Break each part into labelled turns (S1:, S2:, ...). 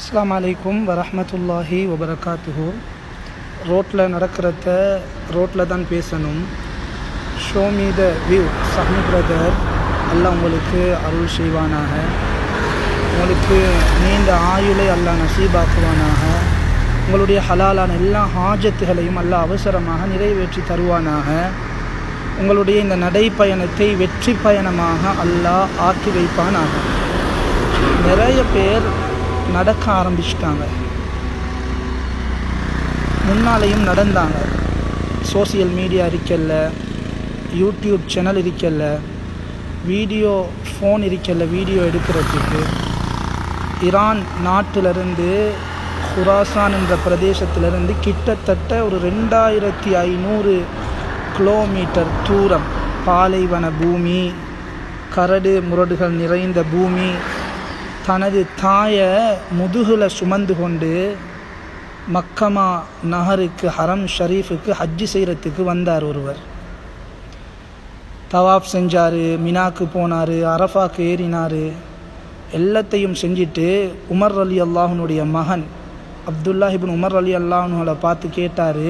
S1: அஸ்லாம் அலைக்கும் வரமத்துல்லாஹி வபரகாத்துஹு. ரோட்டில் நடக்கிறத ரோட்டில் தான் பேசணும். ஷோ மீ த வியூ சஹ்மி பிரதர் எல்லாம் உங்களுக்கு அருள் செய்வானாக. உங்களுக்கு நீண்ட ஆயுளை அல்லாஹ் நசீபாக்குவானாக. உங்களுடைய ஹலாலான எல்லா ஹாஜத்துகளையும் அல்லா அவசரமாக நிறைவேற்றி தருவானாக. உங்களுடைய இந்த நடைப்பயணத்தை வெற்றி பயணமாக அல்லாஹ் ஆக்கி வைப்பானாக. நிறைய பேர் நடக்க ஆரம்பிச்சிட்டாங்க. முன்னாலேயும் நடந்தாங்க. சோசியல் மீடியா இருக்கல யூடியூப் சேனல் இருக்கல வீடியோ ஃபோன் இருக்கல வீடியோ எடுக்கிறதுக்கு ஈரான் நாட்டிலிருந்து ஹுராசான் என்ற பிரதேசத்திலிருந்து கிட்டத்தட்ட ஒரு ரெண்டாயிரத்தி ஐநூறு கிலோமீட்டர் தூரம் பாலைவன பூமி கரடு முரடுகள் நிறைந்த பூமி தனது தாயை முதுகில் சுமந்து கொண்டு மக்கமா நகருக்கு ஹரம் ஷரீஃபுக்கு ஹஜ்ஜி செய்கிறதுக்கு வந்தார் ஒருவர். தவாப் செஞ்சார் மினாக்கு போனார் அரஃபாக்கு ஏறினார். எல்லாத்தையும் செஞ்சுட்டு உமர் அலி அல்லாஹனுடைய மகன் அப்துல்லாஹிபின் உமர் அலி அல்லாஹனுகளை பார்த்து கேட்டார்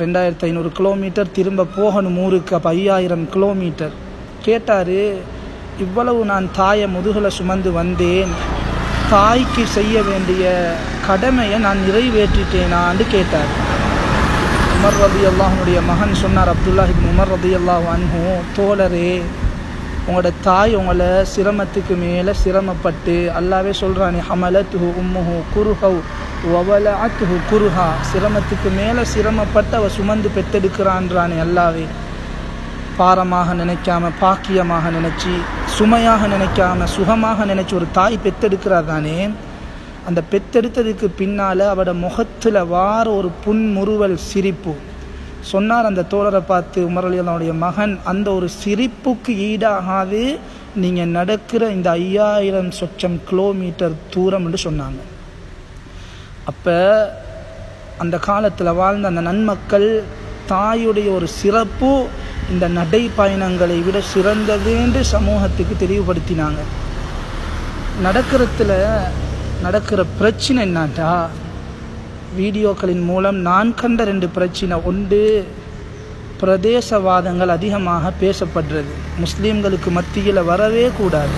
S1: ரெண்டாயிரத்து ஐநூறு கிலோமீட்டர் திரும்ப போகணும் ஊருக்கு அப்போ ஐயாயிரம் கிலோமீட்டர். கேட்டார் இவ்வளவு நான் தாயை முதுகில் சுமந்து வந்தேன். தாய்க்கு செய்ய வேண்டிய கடமையை நான் நிறைவேற்றிட்டேனான்னு கேட்டார். உமர் ரதி அல்லாஹனுடைய மகன் சொன்னார் அப்துல்லாஹி உமர் ரதி அல்லாஹ் அன்ஹும் தோழரே உங்களோட தாய் உங்களை சிரமத்துக்கு மேலே சிரமப்பட்டு அல்லாவே சொல்கிறானே ஹமலத்துஹு உம்முஹு குருஹவ் ஒவல அத்துஹு குருஹா சிரமத்துக்கு மேலே சிரமப்பட்டு அவள் சுமந்து பெற்றெடுக்கிறான்றானே அல்லாவே. பாரமாக நினைக்காம பாக்கியமாக நினச்சி சுமையாக நினைக்காம சுகமாக நினச்சி ஒரு தாய் பெத்தெடுக்கிறா தானே? அந்த பெத்தெடுத்ததுக்கு பின்னால் அவட முகத்தில் வார ஒரு புன்முறுவல் சிரிப்பு. சொன்னார் அந்த தோழரை பார்த்து உமரலியனுடைய மகன் அந்த ஒரு சிரிப்புக்கு ஈடாகாது நீங்கள் நடக்கிற இந்த ஐயாயிரம் சொச்சம் கிலோமீட்டர் தூரம் என்று சொன்னாங்க. அப்போ அந்த காலத்தில் வாழ்ந்த அந்த நன்மக்கள் தாயுடைய ஒரு சிறப்பு இந்த நடைப்பயணங்களை விட சிறந்தது என்று சமூகத்துக்கு தெளிவுபடுத்தினாங்க. நடக்கிறதுல நடக்கிற பிரச்சனை என்னாட்டா? வீடியோக்களின் மூலம் நான் கண்ட ரெண்டு பிரச்சனை. ஒன்று பிரதேசவாதங்கள் அதிகமாக பேசப்படுறது. முஸ்லீம்களுக்கு மத்தியில் வரவே கூடாது.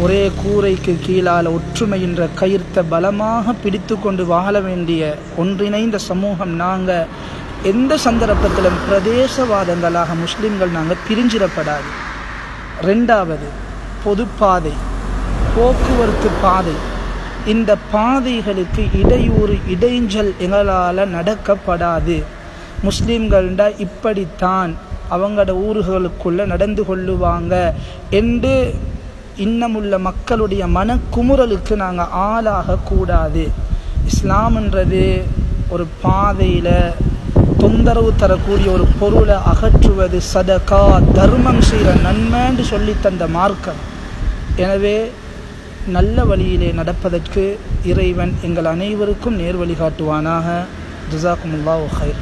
S1: ஒரே கூரைக்கு கீழால் ஒற்றுமையின்ற கயிர்த்த பலமாக பிடித்து கொண்டு வாழ வேண்டிய ஒன்றிணைந்த சமூகம் நாங்கள் எந்த சந்தர்ப்பத்திலும் பிரதேசவாதங்களாக முஸ்லீம்கள் நாங்கள் பிரிஞ்சிடப்படாது. ரெண்டாவது பொதுப்பாதை போக்குவரத்து பாதை. இந்த பாதைகளுக்கு இடையூறு இடைஞ்சல் எங்களால் நடக்கப்படாது. முஸ்லீம்கள்டா இப்படித்தான் அவங்களோட ஊர்களுக்குள்ளே நடந்து கொள்ளுவாங்க என்று இன்னமுள்ள மக்களுடைய மனக்குமுறலுக்கு நாங்கள் ஆளாகக்கூடாது. இஸ்லாம்ன்றது ஒரு பாதையில் தொந்தரவு தரக்கூடிய ஒரு பொருளை அகற்றுவது சதகா தர்மம் செய்கிற நன்மைன்னு சொல்லி தந்த மார்க்கம். எனவே நல்ல வழியிலே நடப்பதற்கு இறைவன் எங்கள் அனைவருக்கும் நேர் வழிகாட்டுவானாக ஜிசாக்குமுல்லா ஹைர்